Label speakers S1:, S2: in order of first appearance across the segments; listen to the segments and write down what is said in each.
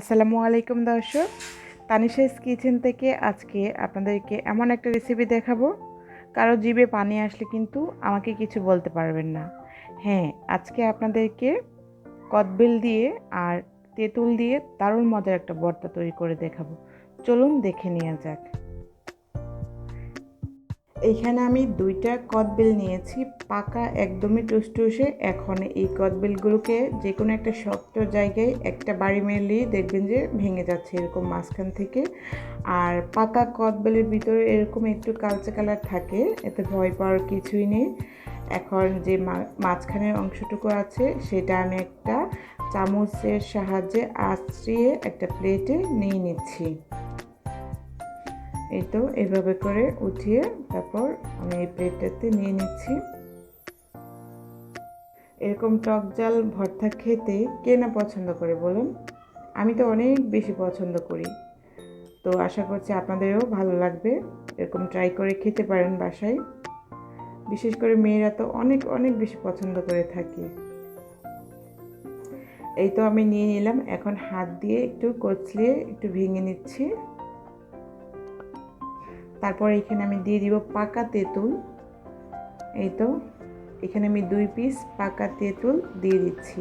S1: আসসালামু আলাইকুম দর্শক। তানিশাইস কিচেন থেকে আজকে আপনাদেরকে এমন একটা রেসিপি দেখাবো। কারও জিবে পানি আসলে কিন্তু আমাকে কিছু বলতে পারবেন না। হ্যাঁ আজকে আপনাদেরকে কদবেল দিয়ে আর তেঁতুল দিয়ে দারুণ মজার একটা বর্তা তৈরি করে দেখাবো। চলুন দেখে নেওয়া যাক। এইখানে আমি দুইটা কদবেল নিয়েছি, পাকা একদমই টুসটুসে। এখন এই কদবেলগুলোকে যে কোনো একটা শক্ত জায়গায় একটা বাড়ি মেরলেই দেখবেন যে ভেঙে যাচ্ছে এরকম মাঝখান থেকে। আর পাকা কদবেলের ভিতরে এরকম একটু কালচে কালার থাকে, এতে ভয় পাওয়ার কিছুই নেই। এখন যে মাঝখানের অংশটুকু আছে, সেটা আমি একটা চামচের সাহায্যে আঁচড়িয়ে একটা প্লেটে নিয়ে নিচ্ছি। এই তো এভাবে করে উঠিয়ে তারপর আমি এই প্লেটটাতে নিয়ে নিচ্ছি। এরকম টক জাল ভর্তা খেতে কে না পছন্দ করে বলুন? আমি তো অনেক বেশি পছন্দ করি। তো আশা করছি আপনাদেরও ভালো লাগবে। এরকম ট্রাই করে খেতে পারেন বাসায়। বিশেষ করে মেয়েরা তো অনেক অনেক বেশি পছন্দ করে থাকে। এই তো আমি নিয়ে নিলাম। এখন হাত দিয়ে একটু কচলিয়ে একটু ভেঙে নিচ্ছি। তারপর এখানে আমি দিয়ে দিব পাকা তেঁতুল। এই তো, এখানে আমি দুই পিস পাকা তেঁতুল দিয়ে দিচ্ছি।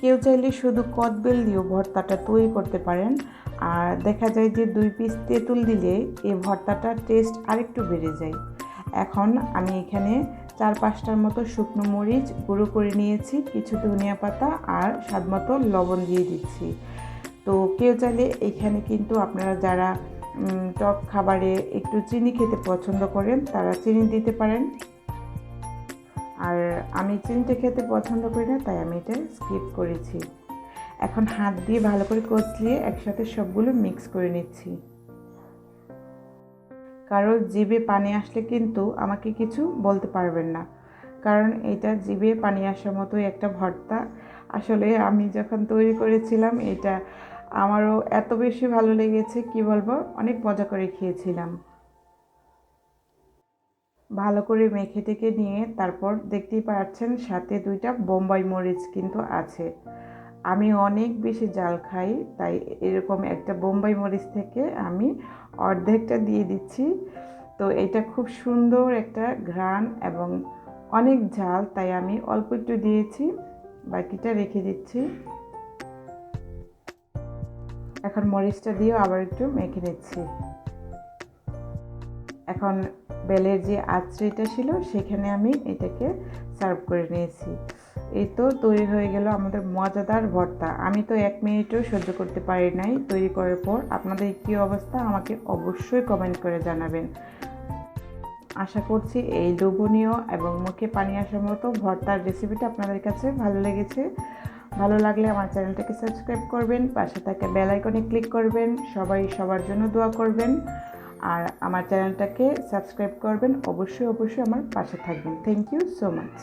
S1: কেউ চাইলে শুধু কদবেল দিয়েও ভর্তাটা তৈরি করতে পারেন। আর দেখা যায় যে দুই পিস তেঁতুল দিলে এই ভর্তাটার টেস্ট আরেকটু বেড়ে যায়। এখন আমি এখানে চার পাঁচটার মতো শুকনো মরিচ গুঁড়ো করে নিয়েছি, কিছু ধনিয়া পাতা আর স্বাদ মতো লবণ দিয়ে দিচ্ছি। তো কেউ চাইলে এখানে কিন্তু আপনারা যারা টক খাবারে একটু চিনি খেতে পছন্দ করেন, তারা চিনি দিতে পারেন। আর আমি চিনিটা খেতে পছন্দ করি না, তাই আমি এটা স্কিপ করেছি। এখন হাত দিয়ে ভালো করে কচলিয়ে একসাথে সবগুলো মিক্স করে নিচ্ছি। কারও জিভে পানি আসলে কিন্তু আমাকে কিছু বলতে পারবেন না। কারণ এটা জিভে পানি আসার মতোই একটা ভর্তা। আসলে আমি যখন তৈরি করেছিলাম, এটা আমারও এত বেশি ভালো লেগেছে, কি বলব? অনেক মজা করে খেয়েছিলাম। ভালো করে মেখে টেকে নিয়ে তারপর দেখতেই পাচ্ছেন সাথে দুইটা বোম্বাই মরিচ কিন্তু আছে। আমি অনেক বেশি জাল খাই, তাই এরকম একটা বোম্বাই মরিচ থেকে আমি অর্ধেকটা দিয়ে দিচ্ছি। তো এটা খুব সুন্দর একটা ঘ্রাণ এবং অনেক ঝাল, তাই আমি অল্প একটু দিয়েছি, বাকিটা রেখে দিচ্ছি। এখন মরিচটা দিয়েও আবার একটু মেখে নিচ্ছি। এখন বেলের যে আঁচড়িটা ছিল, সেখানে আমি এটাকে সার্ভ করে নিয়েছি। এই তো তৈরি হয়ে গেল আমাদের মজাদার ভর্তা। আমি তো এক মিনিটও সহ্য করতে পারি নাই তৈরি করার পর। আপনাদের কী অবস্থা আমাকে অবশ্যই কমেন্ট করে জানাবেন। আশা করছি এই লোভনীয় এবং মুখে পানি আসার মতো ভর্তার রেসিপিটা আপনাদের কাছে ভালো লেগেছে। ভালো লাগলে আমার চ্যানেলটাকে সাবস্ক্রাইব করবেন, পাশে থাকে বেল আইকনে ক্লিক করবেন, সবাই সবার জন্য দোয়া করবেন। আর আমার চ্যানেলটাকে সাবস্ক্রাইব করবেন, অবশ্যই অবশ্যই আমার পাশে থাকবেন। Thank you so much